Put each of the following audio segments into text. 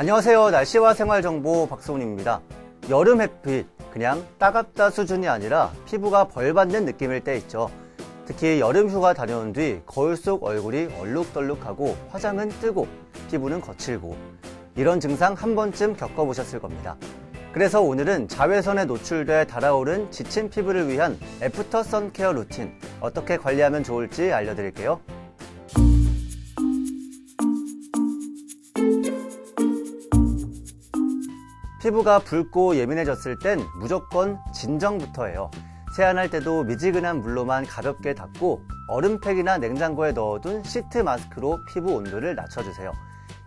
안녕하세요. 날씨와 생활 정보 박소훈입니다. 여름 햇빛, 그냥 따갑다 수준이 아니라 피부가 벌받는 느낌일 때 있죠. 특히 여름 휴가 다녀온 뒤 거울 속 얼굴이 얼룩덜룩하고 화장은 뜨고 피부는 거칠고 이런 증상 한 번쯤 겪어보셨을 겁니다. 그래서 오늘은 자외선에 노출돼 달아오른 지친 피부를 위한 애프터 선케어 루틴 어떻게 관리하면 좋을지 알려드릴게요. 피부가 붉고 예민해졌을 땐 무조건 진정부터 해요. 세안할 때도 미지근한 물로만 가볍게 닦고 얼음팩이나 냉장고에 넣어둔 시트 마스크로 피부 온도를 낮춰주세요.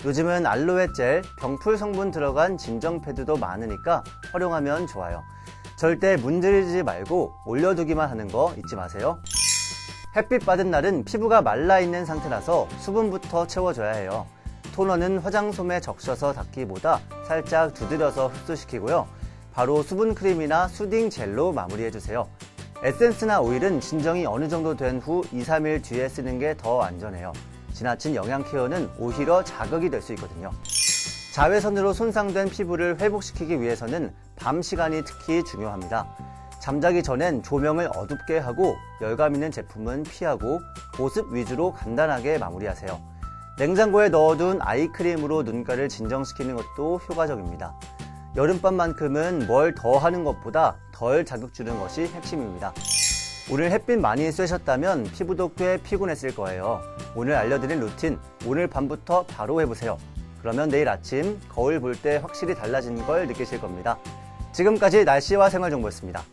요즘은 알로에 젤, 병풀 성분 들어간 진정 패드도 많으니까 활용하면 좋아요. 절대 문지르지 말고 올려두기만 하는 거 잊지 마세요. 햇빛 받은 날은 피부가 말라 있는 상태라서 수분부터 채워줘야 해요. 토너는 화장솜에 적셔서 닦기보다 살짝 두드려서 흡수시키고요. 바로 수분 크림이나 수딩 젤로 마무리해주세요. 에센스나 오일은 진정이 어느 정도 된 후 2, 3일 뒤에 쓰는 게 더 안전해요. 지나친 영양 케어는 오히려 자극이 될 수 있거든요. 자외선으로 손상된 피부를 회복시키기 위해서는 밤 시간이 특히 중요합니다. 잠자기 전엔 조명을 어둡게 하고 열감 있는 제품은 피하고 보습 위주로 간단하게 마무리하세요. 냉장고에 넣어둔 아이크림으로 눈가를 진정시키는 것도 효과적입니다. 여름밤만큼은 뭘 더 하는 것보다 덜 자극 주는 것이 핵심입니다. 오늘 햇빛 많이 쐬셨다면 피부도 꽤 피곤했을 거예요. 오늘 알려드린 루틴 오늘 밤부터 바로 해보세요. 그러면 내일 아침 거울 볼 때 확실히 달라진 걸 느끼실 겁니다. 지금까지 날씨와 생활정보였습니다.